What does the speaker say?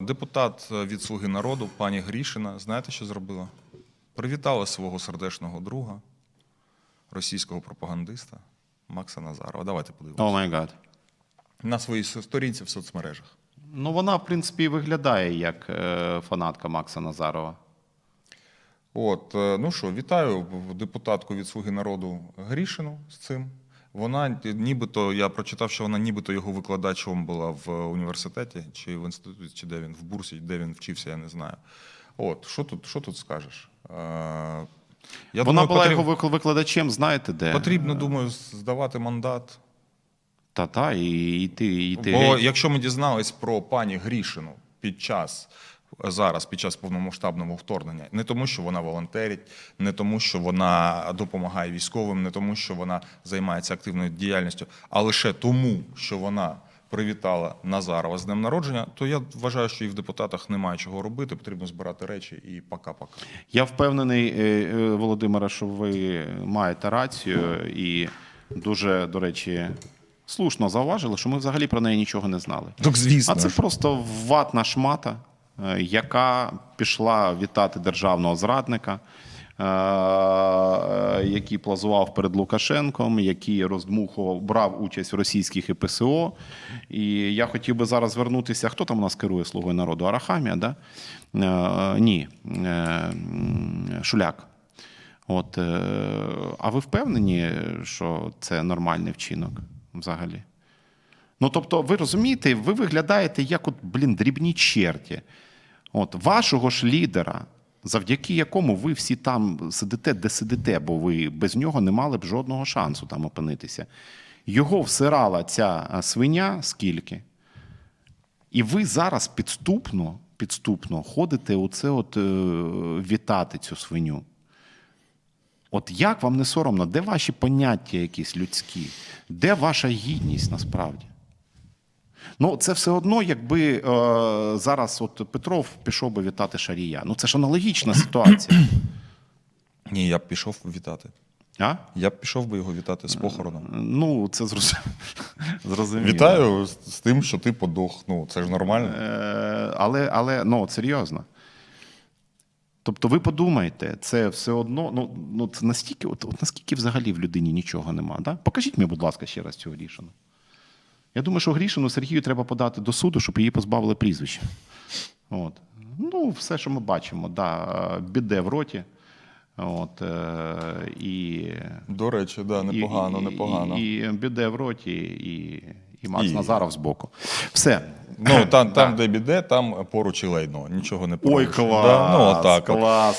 Депутат е, від Слуги народу, пані Грішина, знаєте, що зробила? Привітала свого сердечного друга, російського пропагандиста Макса Назарова. Давайте О подивимося. май гад. На своїй сторінці в соцмережах. Ну, вона, в принципі, виглядає як е, фанатка Макса Назарова. От, е, ну що, вітаю депутатку від Слуги народу Грішину з цим. Вона нібито, я прочитав, що вона нібито його викладачем була в університеті чи в інституті, чи де він, в бурсі, де він вчився, я не знаю. От, що тут, що тут скажеш? Е, Я вона думаю, була потріб- його викладачем, знаєте де? Потрібно, думаю, здавати мандат. Та-та, і йти. І йти Бо якщо ми дізнались про пані Грішину під час зараз, під час повномасштабного вторгнення, не тому, що вона волонтерить, не тому, що вона допомагає військовим, не тому, що вона займається активною діяльністю, а лише тому, що вона привітала Назарова з днем народження, то я вважаю, що і в депутатах немає чого робити. Потрібно збирати речі і пока-пока. Я впевнений, е, е, що ви маєте рацію і дуже, до речі, слушно зауважили, що ми взагалі про неї нічого не знали. Так, звісно. А це просто ватна шмата, яка пішла вітати державного зрадника, е, е, який плазував перед Лукашенком, який роздмухував, брав участь в російських ПСО. І я хотів би зараз звернутися. Хто там у нас керує слугою народу? Арахамія, да? Е, е, Ні, е, Шуляк. От, е, а ви впевнені, що це нормальний вчинок взагалі? Ну, тобто, ви розумієте, ви виглядаєте як от, блін, дрібні черті. От, вашого ж лідера, завдяки якому ви всі там сидите, де сидите, бо ви без нього не мали б жодного шансу там опинитися. Його всирала ця свиня скільки. І ви зараз підступно, підступно ходите оце от, е, вітати цю свиню. От як вам не соромно, де ваші поняття якісь людські? Де ваша гідність насправді? Ну, це все одно, якби е, зараз от Петров пішов би вітати Шарія. Ну, це ж аналогічна ситуація. Ні, я б пішов вітати. А? Я б пішов би його вітати з похороном. Ну, це зрозуміло. зрозуміло. Вітаю з з тим, що ти подох. Ну, це ж нормально. Е, але, але ну, от серйозно. Тобто, ви подумайте, це все одно, ну, ну це настільки, от, от наскільки взагалі в людині нічого нема. Да? Покажіть мені, будь ласка, ще раз цю Грішину. Я думаю, що Грішину Сергію треба подати до суду, щоб її позбавили прізвища. От. Ну, все, що ми бачимо, да, біде в роті. От, е, і, До речі, да, непогано, і, непогано. І, і біде в роті, і, і Макс І- Назаров збоку. Все. Ну, там, там Да. де біде, там поруч і лайно. Нічого не Ой, поруч. клас! Да, ну, отак. от. клас.